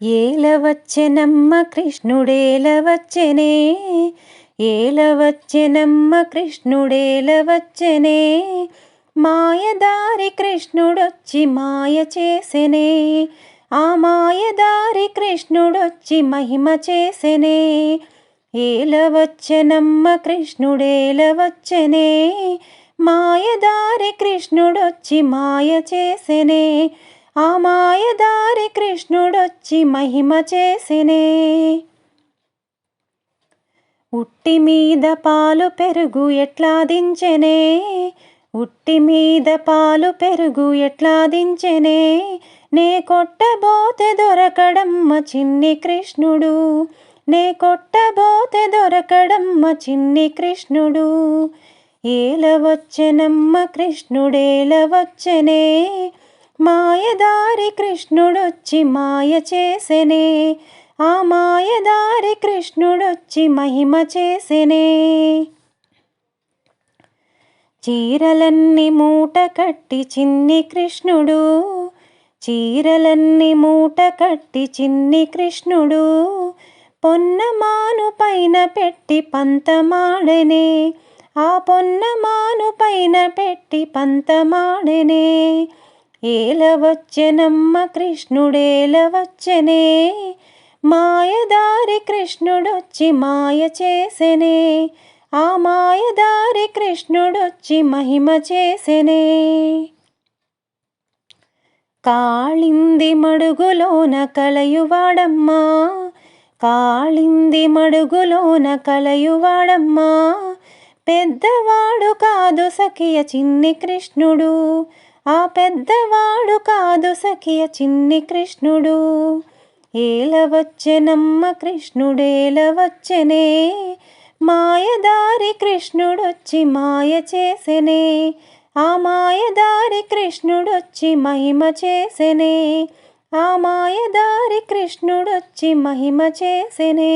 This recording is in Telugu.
ఏలవచ్చెనమ్మ కృష్ణుడేలవచ్చెనే ఏలవచ్చెనమ్మ కృష్ణుడేలవచ్చెనే మాయదారి కృష్ణుడొచ్చి మాయ చేసెనే ఆ మాయదారి కృష్ణుడొచ్చి మహిమ చేసెనే ఏలవచ్చెనమ్మ కృష్ణుడేలవచ్చెనే మాయదారి కృష్ణుడొచ్చి మాయ చేసెనే ఆ మాయదారి కృష్ణుడొచ్చి మహిమ చేసినే. ఉట్టి మీద పాలు పెరుగు ఎట్లా దించెనే? ఉట్టి మీద పాలు పెరుగు ఎట్లా దించెనే? నే కొట్టబోతే దొరకడమ్మ చిన్ని కృష్ణుడు. నే కొట్టబోతే దొరకడమ్మ చిన్ని కృష్ణుడు. ఏలవచ్చెనమ్మ కృష్ణుడేలవచ్చెనే మాయదారి కృష్ణుడొచ్చి మాయ చేసెనే. ఆ మాయదారి కృష్ణుడొచ్చి మహిమ చేసెనే. చీరలన్నీ మూట కట్టి చిన్ని కృష్ణుడు. చీరలన్నీ మూట కట్టి చిన్ని కృష్ణుడు. పొన్నమాను పైన పెట్టి పంతమాడనే. ఆ పొన్నమాను పైన పెట్టి పంతమాడనే. ఏలవచ్చెనమ్మ కృష్ణుడేలవచ్చెనే. మాయదారి కృష్ణుడొచ్చి మాయ చేసెనే. ఆ మాయదారి కృష్ణుడొచ్చి మహిమ చేసెనే. కాళింది మడుగులోన కలయువాడమ్మా. కాళింది మడుగులోన కలయువాడమ్మా. పెద్దవాడు కాదు సఖియ చిన్ని కృష్ణుడు. ఆ పెద్దవాడు కాదు సఖియ చిన్ని కృష్ణుడు. ఏలవచ్చెనమ్మ కృష్ణుడేలవచ్చెనే మాయదారి కృష్ణుడొచ్చి మాయ చేసెనే. ఆ మాయదారి కృష్ణుడొచ్చి మహిమ చేసెనే. ఆ మాయదారి కృష్ణుడొచ్చి మహిమ చేసెనే.